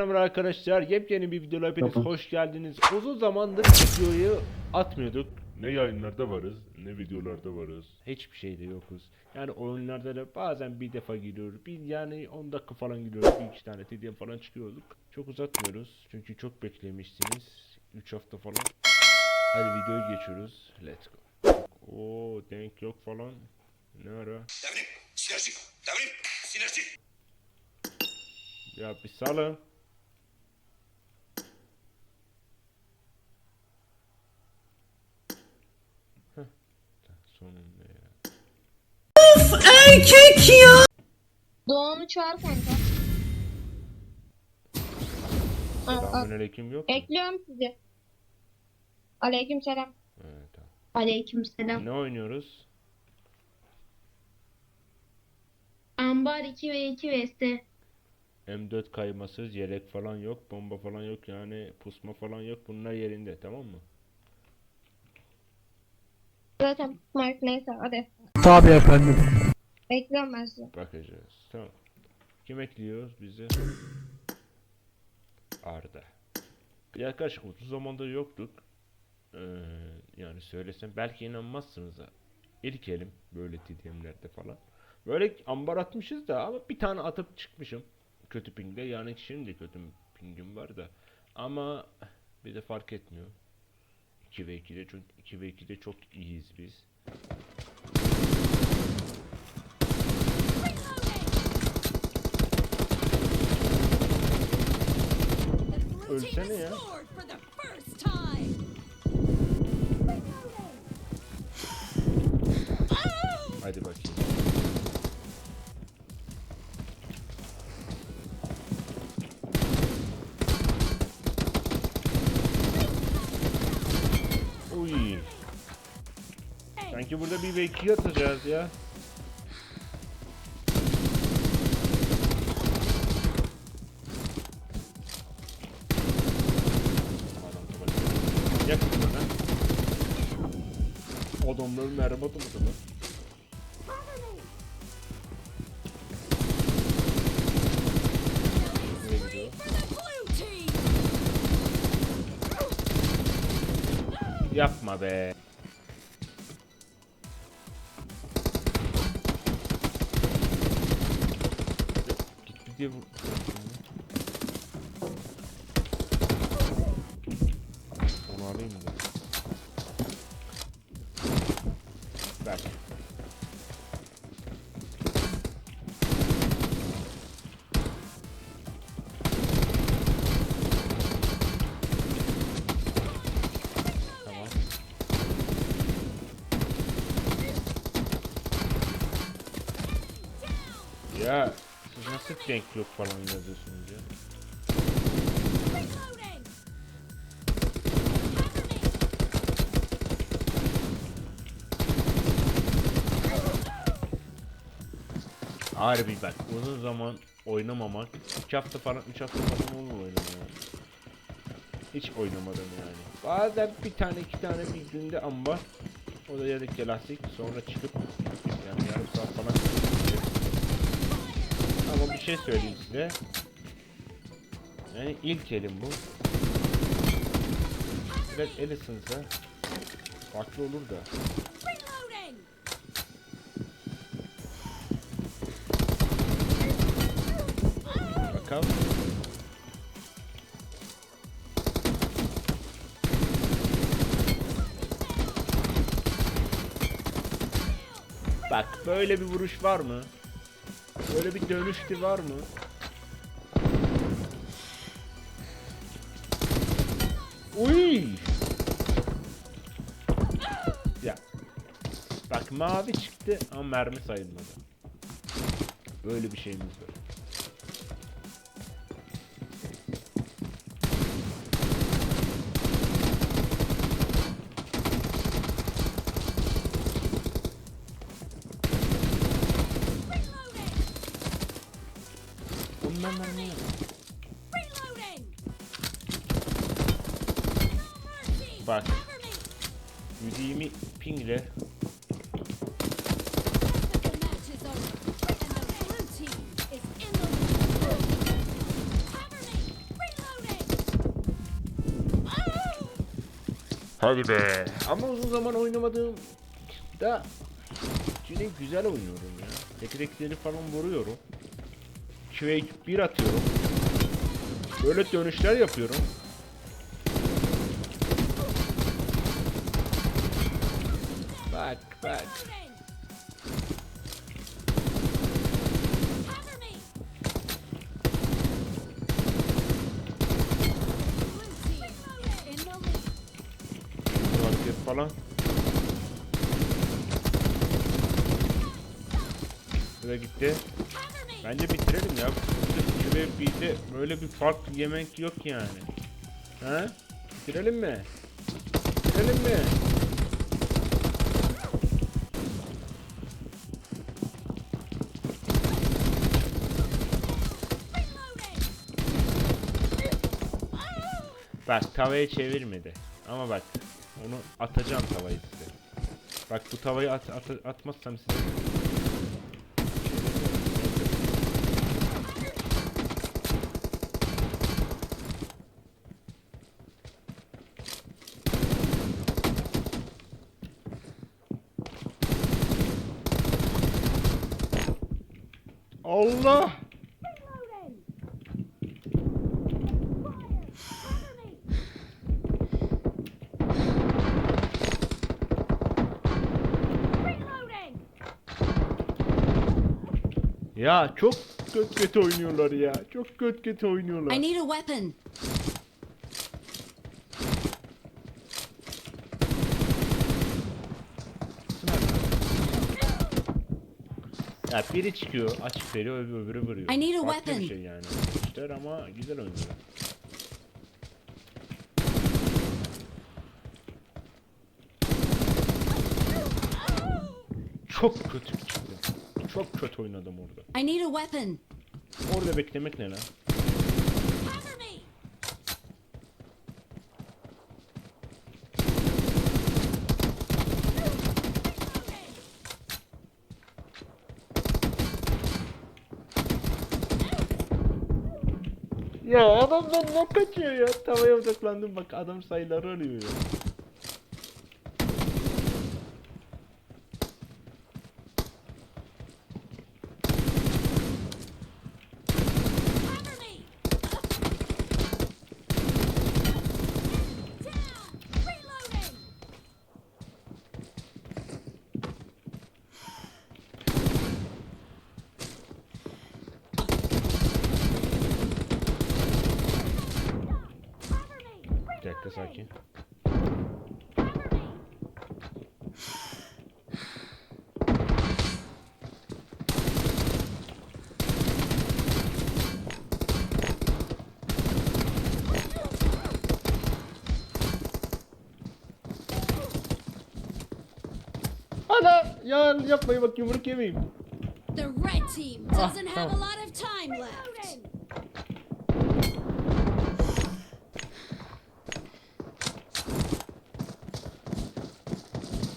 selamlar arkadaşlar. Yepyeni bir videoya hepiniz Tamam. hoş geldiniz. Uzun zamandır videoyu atmıyorduk. Ne yayınlarda varız, ne videolarda varız. Hiçbir şeyde yokuz. Yani oyunlarda da bazen bir defa giriyoruz. Bir yani 10 dakika falan giriyoruz. Bir iki tane TDM falan çıkıyorduk. Çok uzatmıyoruz. Çünkü çok beklemiştiniz. 3 hafta falan. Hadi videoyu geçiyoruz. Let's go. Oo denk yok falan. Ne ara? Devrim, sinerjik, devrim, sinerjik. Ya bir salın. Sonunda ya. Doğan'ı çağır kanka. Selamünaleyküm yok mu? Ekliyorum sizi. Aleyküm selam. Evet, tamam. Aleyküm selam. Ne oynuyoruz? Ambar 2 ve 2 vs. M4 kaymasız, yelek falan yok, bomba falan yok yani pusma falan yok. Bunlar yerinde tamam mı? Zaten Mark neyse hadi. Tabii efendim. Ekliyorum ben sizi. Bakacağız. Tamam. Kim ekliyoruz bizi? Arda. Yaklaşık 30 zamanda yoktuk. Ee, yani söylesem belki inanmazsınız ha. İlk elim böyle TDM'lerde falan. Böyle ambar atmışız da ama bir tane atıp çıkmışım. Kötü pingde yani şimdi kötü pingim var da. Ama bir de fark etmiyor. 2 ve 2'de çünkü 2 ve 2'de çok iyiyiz biz. Ölsene ya. Burada bir ve iki atacağız ya. Yakın bana. Adamların mermi atamadı mı? Yapma be. Diye vur. Denk yok falan yazıyorsunuz ya? Harbi bak uzun zaman oynamamak 2 hafta falan 3 hafta falan oldu oynamaya. Hiç oynamadım yani. Bazen bir tane iki tane bir günde amba o da yedek elastik sonra çıkıp yani yarım saat falan çıkıp Ama bir şey söyleyeyim size. Yani ilk elim bu. Biraz el ısınsa farklı olur da. Bak böyle bir vuruş var mı? Böyle bir dönüştü var mı? Uy! Ya. Bak mavi çıktı ama mermi sayılmadı. Böyle bir şeyimiz var. ile Hadi be. Ama uzun zaman oynamadığım da yine güzel oynuyorum ya. Tekirekleri falan vuruyorum. 2 1 atıyorum. Böyle dönüşler yapıyorum. Falan. Böyle gitti. Bence bitirelim ya. Şuraya bir de böyle bir fark yemek yok yani. Ha? Bitirelim mi? Bitirelim mi? Bak tavaya çevirmedi. Ama bak onu atacağım tavayı size. Bak bu tavayı at, at- atmazsam size. Ya çok kötü kötü oynuyorlar ya. Çok kötü kötü oynuyorlar. I need a weapon. Ya biri çıkıyor, açık veriyor, öbürü, öbürü vuruyor. I need a Farklı weapon. bir şey yani. İşler ama güzel oynuyor. Çok kötü çıktı. Çok kötü oynadım orada. I need a weapon. Orada beklemek ne lan? Ya adamdan ne kaçıyor ya? Tavaya odaklandım bak adam sayıları arıyor ya. Bir dakika sakin. Cover me. Ana ya yapmayın bak yumruk yemeyeyim. The red team doesn't have a lot of time left.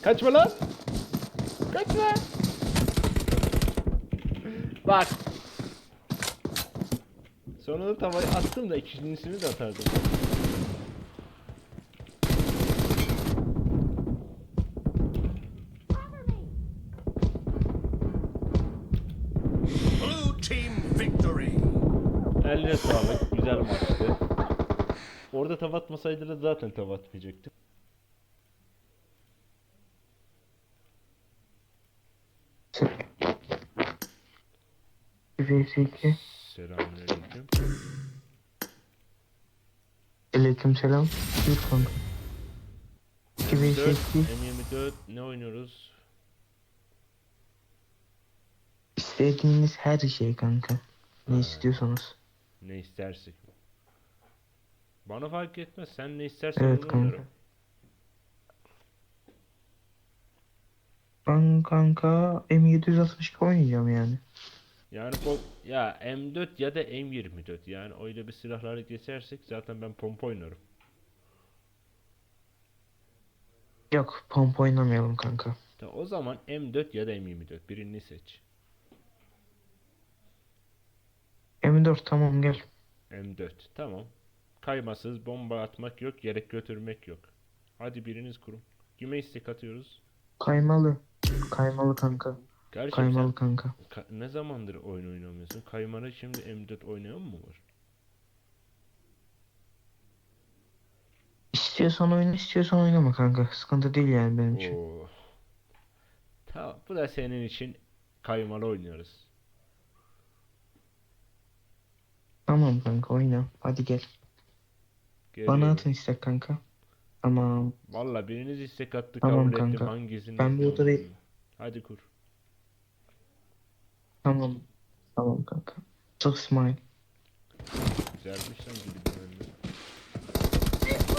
Kaçma lan. Kaçma. Bak. Sonunda tavayı attım da ikincisini de atardım. Eline sağlık. Güzel maçtı. Orada tava atmasaydılar zaten tava atmayacaktım. VS2. Selamünaleyküm. Aleyküm selam. Bir kanka. 2 vs 4, 2. M24 ne oynuyoruz? İstediğiniz her şey kanka. Ne istiyorsanız. Ne istersek. Bana fark etmez. Sen ne istersen Evet onu kanka. oynarım. Ben kanka M762 oynayacağım yani. Yani bu ya M4 ya da M24 yani öyle bir silahları geçersek zaten ben pompa oynarım. Yok pompa oynamayalım kanka. Ta o zaman M4 ya da M24 birini seç. M4 tamam gel. M4 tamam. Kaymasız bomba atmak yok, yere götürmek yok. Hadi biriniz kurun. Kime istek atıyoruz? Kaymalı. Kaymalı kanka. Gerçekten Kaymalı kanka. Ka- ne zamandır oyun oynamıyorsun? Kaymanı şimdi M4 oynayan mı var? İstiyorsan oyna istiyorsan oynama kanka. Sıkıntı değil yani benim için. Oo. Tamam bu da senin için kaymalı oynuyoruz. Tamam kanka oyna. Hadi gel. Bana Geliyorum. atın istek kanka. Tamam. Valla biriniz istek attı Tamam kabul ettim kanka. hangisini Ben bu bilmiyorum. Hadi kur. Tamam. Tamam kanka. Çok smile. Güzelmiş lan gibi düzenli.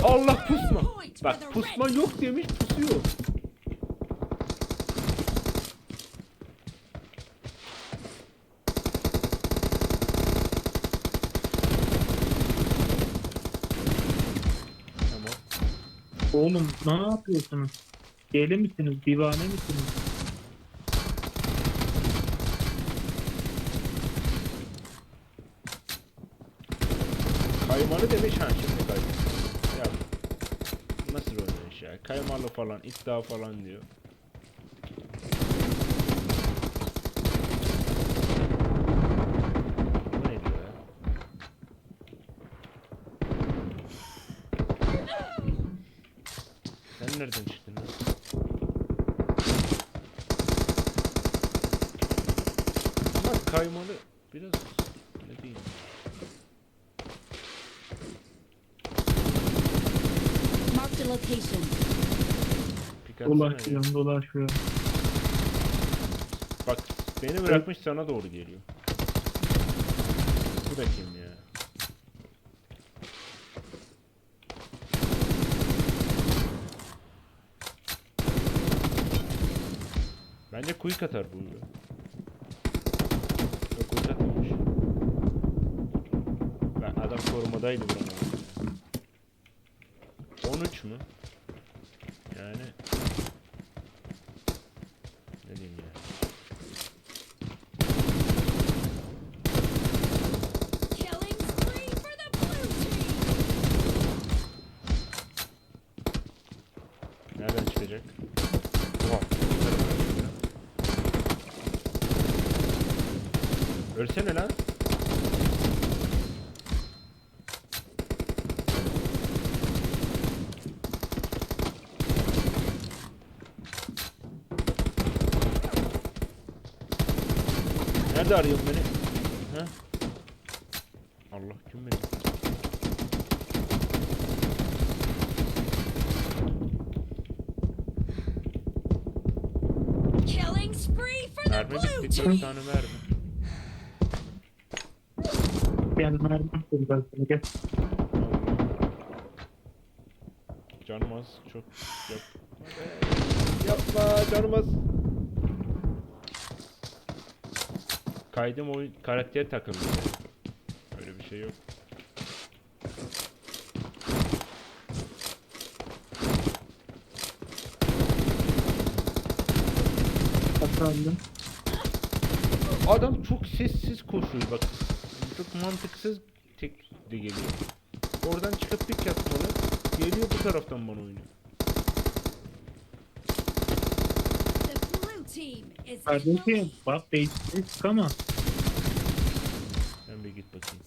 Allah pusma. Bak pusma yok demiş pusuyor. Tamam. Oğlum ne yapıyorsunuz? Deli misiniz? Divane misiniz? Kaymalı demiş ha şimdi kaymalı. Ya nasıl oynayış ya? Kaymalı falan, iddia falan diyor. Sen nereden çıktın lan? Ama kaymalı biraz ne diyeyim? Marked a location. Dolaşıyorum dolaşıyorum. Bak beni bırakmış sana doğru geliyor. Kim ya? Bence quick atar bu. Yok atmamış. Ben adam korumadaydı buranın. 13 mü? Yani ne diyeyim ya? Killing spree for the blue team. Nereden çıkacak? Oha. Ölsene lan. Nerede arıyorsun beni? Ha? Allah kim beni? Mermi bitti. Team. tane mermi. Gel mermi attım ben sana gel. Canım az çok yap. Yapma canım az. Kaydım oyun karakter takıldı. Öyle bir şey yok. Atardım. Adam çok sessiz koşuyor bak. Çok mantıksız tek de geliyor. Oradan çıkıp pik yapmalı. Geliyor bu taraftan bana oynuyor. Kardeşim bak değiştik ama Sen bir git bakayım.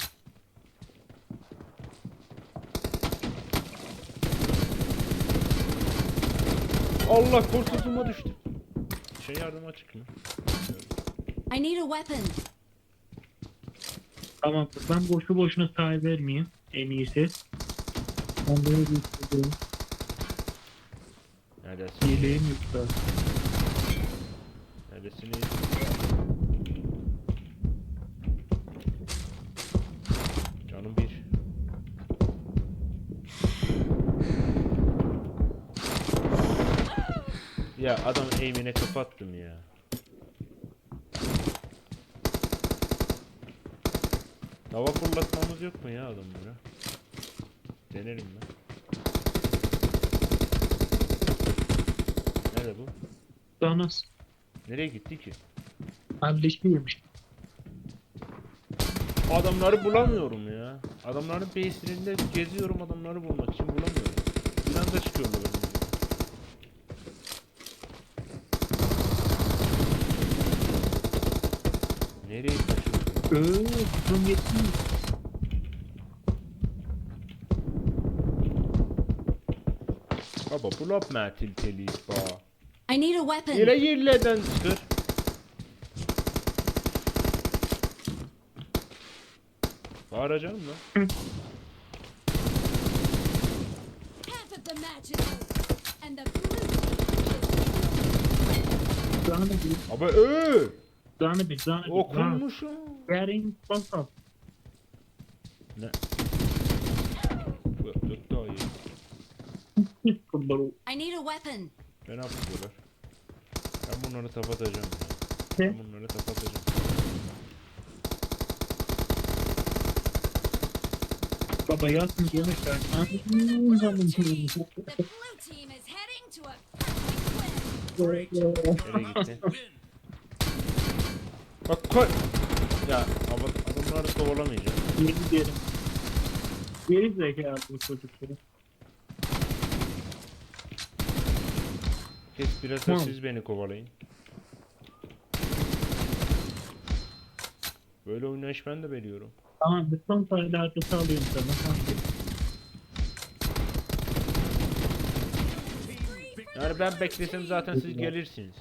Allah korkutuma düştü. Şey yardıma çık mı? I need a weapon. Tamam ben boşu boşuna sahip vermeyeyim. En iyisi. Ben böyle bir şey Neredesin? Yeleğim yok da. Neredesiniz? Canım bir. Ya adam aim'ine kapattım ya. Hava fırlatmamız yok mu ya adamlara? Denerim ben. Nerede bu? Sana Nereye gitti ki? kardeşiymiş. Adamları bulamıyorum ya. Adamların base'lerinde geziyorum adamları bulmak için bulamıyorum. Bir anda çıkıyorlar önüme. Ööö tutun yetmiyor. Baba bulap mı tilteliyiz ba. I need a weapon. Yine yerlerden çıkır. Bağıracağım lan. Abi öö! Bir, zahane bir. zahane. Okunmuşum. Getting fucked up. Ne? Bu yok daha iyi. I need a weapon. Ne yapıyorlar? Ben bunları kapatacağım. Ne? Ben bunları kapatacağım. Baba yazın demişler. Anladın The Bak koy. Ya ama adamları kovalamayacağım. Yemin ederim. Geri zekalı bu çocukları. Kes biraz da Tamam. siz beni kovalayın. Böyle oynayış ben de biliyorum. Tamam bir son sayıda arkası alıyorum sana. Tamam. Yani ben beklesem zaten siz gelirsiniz.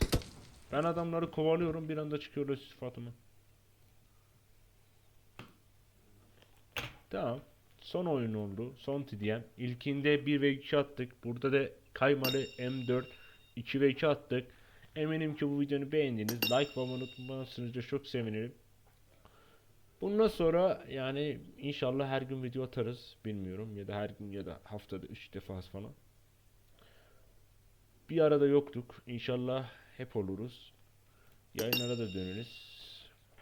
Ben adamları kovalıyorum bir anda çıkıyorlar sıfatıma. Tamam. Son oyun oldu. Son TDM. İlkinde 1 ve 2 attık. Burada da kaymalı M4 2 ve 2 attık. Eminim ki bu videonu beğendiniz. Like ve abone unutmazsınız da çok sevinirim. Bundan sonra yani inşallah her gün video atarız. Bilmiyorum ya da her gün ya da haftada 3 defa falan. Bir arada yoktuk. İnşallah hep oluruz. Yayınlara da döneriz.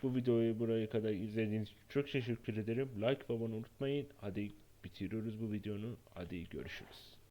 Bu videoyu buraya kadar izlediğiniz için çok teşekkür ederim. Like abone unutmayın. Hadi bitiriyoruz bu videonu. Hadi görüşürüz.